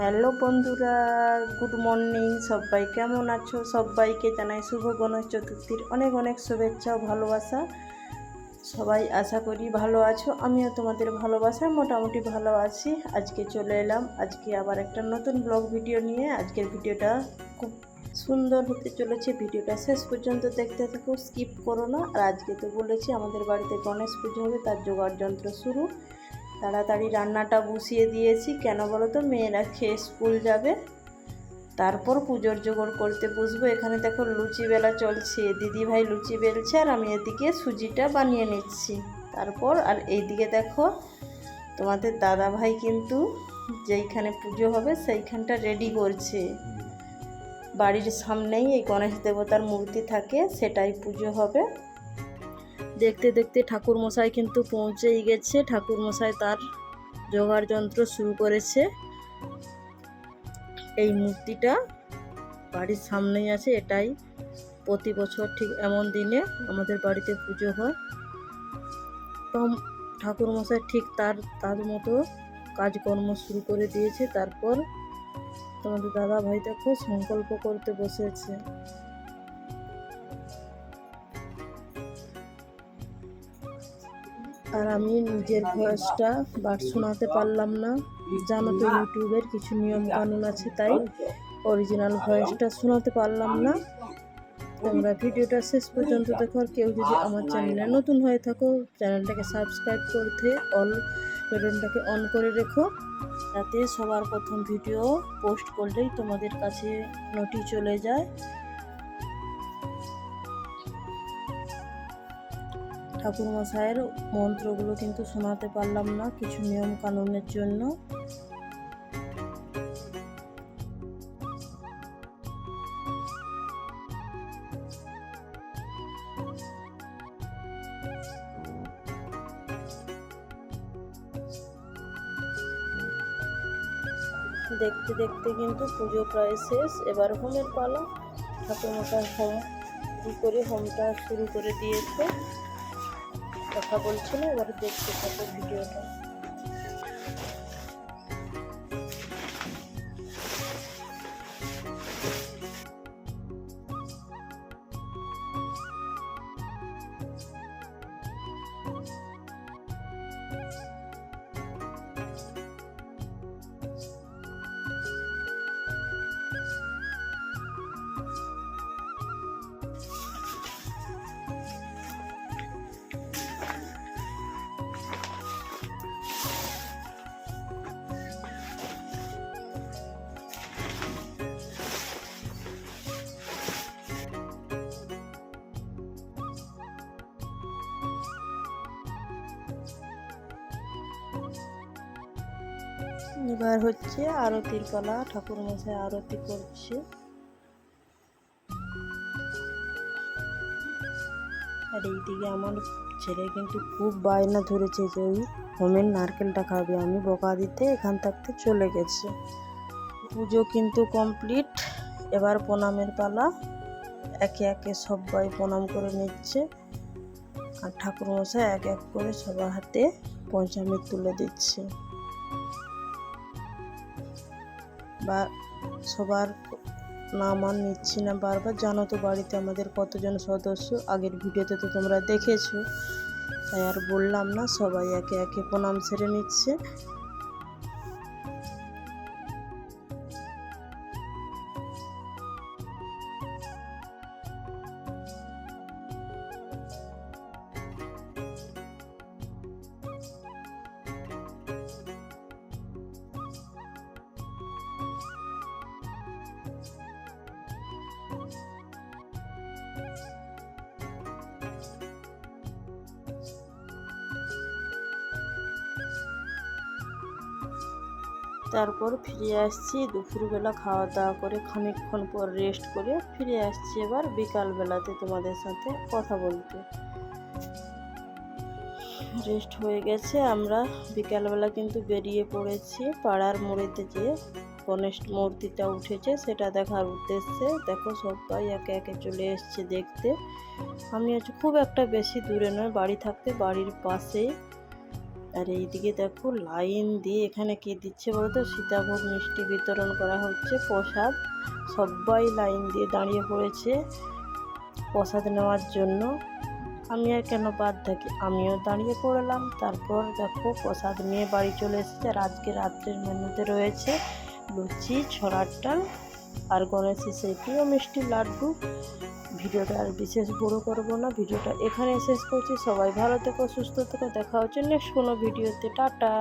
Hello বন্ধুরা, good morning. সবাই কেমন আছো? সবাইকে জানাই শুভ গণেশ চতুর্থীর অনেক অনেক শুভেচ্ছা ও ভালোবাসা। সবাই আশা করি ভালো আছো, আমিও তোমাদের ভালোবাসা মোটামুটি ভালো আছি। আজকে চলে এলাম, আজকে আবার একটা নতুন ব্লগ ভিডিও নিয়ে। আজকের ভিডিওটা খুব সুন্দর হতে চলেছে। ভিডিওটা শেষ পর্যন্ত দেখতে থাকো, স্কিপ করো না। আর আজকে তো বলেছি, আমাদের বাড়িতে গণেশ পুজো হবে, তার জোগাড় যন্ত্র শুরু। তাড়াতাড়ি রান্নাটা বসিয়ে দিয়েছি। কেন বলো তো মেয়েরা খেয়ে স্কুল যাবে। তারপর পুজোর জোগাড় করতে বসবো। এখানে দেখো লুচি বেলা চলছে। দিদি ভাই লুচি বেলছে আর আমি এদিকে সুজিটা বানিয়ে নিচ্ছি। তারপর আর এইদিকে দেখো তোমাদের দাদা ভাই কিন্তু যেইখানে পুজো হবে সেইখানটা রেডি করছে। বাড়ির সামনেই এই গণেশ দেবতার মূর্তি থাকে সেটাই পুজো হবে। দেখতে দেখতে ঠাকুর মশাই কিন্তু পৌঁছেই গেছে। ঠাকুর মশাই তার জোগাড় যন্ত্র শুরু করেছে। এই মূর্তিটা বাড়ির সামনেই আছে, এটাই প্রতি বছর ঠিক এমন দিনে আমাদের বাড়িতে পুজো হয়। তো ঠাকুর মশাই ঠিক তার তার মতো কাজকর্ম শুরু করে দিয়েছে। তারপর তোমাদের দাদা ভাই দেখো সংকল্প করতে বসেছে। আর আমি নিজের ভয়েসটা বার শোনাতে পারলাম না। জানো তো ইউটিউবের কিছু নিয়ম কানুন আছে, তাই অরিজিনাল ভয়েসটা শোনাতে পারলাম না। তোমরা ভিডিওটা শেষ পর্যন্ত দেখো, আর কেউ যদি আমার চ্যানেলে নতুন হয়ে থাকো চ্যানেলটাকে সাবস্ক্রাইব করতে অল বেটনটাকে অন করে রেখো, যাতে সবার প্রথম ভিডিও পোস্ট করলেই তোমাদের কাছে নোটি চলে যায়। ঠাকুর মশাইয়ের মন্ত্রগুলো কিন্তু শোনাতে পারলাম না, কিছু নিয়ম কানুনের জন্য। দেখতে দেখতে কিন্তু পুজো প্রায় শেষ, এবার হোমের পালা। ঠাকুর মশাই হোম করে, হোমটা শুরু করে দিয়েছে। কথা বলছিল এবার দেখতে থাকো ভিডিওটা এবার হচ্ছে আরতির পালা ঠাকুর মশাই আরতি করছে। আর এইদিকে আমার ছেলে কিন্তু খুব বায়না ধরেছে যে ওই হোমের নারকেলটা খাবে। আমি বকা দিতে এখান থাকতে চলে গেছে। পুজো কিন্তু কমপ্লিট। এবার প্রণামের পালা। একে একে সবাই প্রণাম করে নিচ্ছে। আর ঠাকুর মশাই এক এক করে সবার হাতে পঞ্চামৃত তুলে দিচ্ছে। বা সবার নাম আর নিচ্ছি না বারবার। জানো তো বাড়িতে আমাদের কতজন সদস্য? আগের ভিডিওতে তো তোমরা দেখেছ। তাই আর বললাম না, সবাই একে একে প্রণাম সেরে নিচ্ছে। তারপর ফিরে আসছি দুপুরবেলা খাওয়া দাওয়া করে খানিকক্ষণ পর রেস্ট করে ফিরে আসছি এবার বিকালবেলাতে তোমাদের সাথে কথা বলতে। রেস্ট হয়ে গেছে, আমরা বিকালবেলা কিন্তু বেরিয়ে পড়েছি পাড়ার মোড়েতে যেয়ে গণেশ মূর্তিটা উঠেছে সেটা দেখার উদ্দেশ্যে। দেখো সবাই একে একে চলে এসছে দেখতে। আমি খুব একটা বেশি দূরে নয়, বাড়ি থাকতে বাড়ির পাশেই। আর এইদিকে দেখো লাইন দিয়ে এখানে কে দিচ্ছে বলতো? সীতাভোগ মিষ্টি বিতরণ করা হচ্ছে, প্রসাদ। সবাই লাইন দিয়ে দাঁড়িয়ে পড়েছে প্রসাদ নেওয়ার জন্য। আমি আর কেন বাদ থাকি? আমিও দাঁড়িয়ে পড়লাম। তারপর দেখো প্রসাদ নিয়ে বাড়ি চলে এসেছে আর আজকে রাত্রের মেনুতে রয়েছে লুচি ছড়ার ডাল আর সেই প্রিয় মিষ্টি লাড্ডু। ভিডিওটা আর বিশেষ বড় করব না। ভিডিওটা এখানে শেষ করছি। সবাই ভালো থেকো, সুস্থ থেকো। দেখা হচ্ছে নেক্সট কোনো ভিডিওতে। টাটা।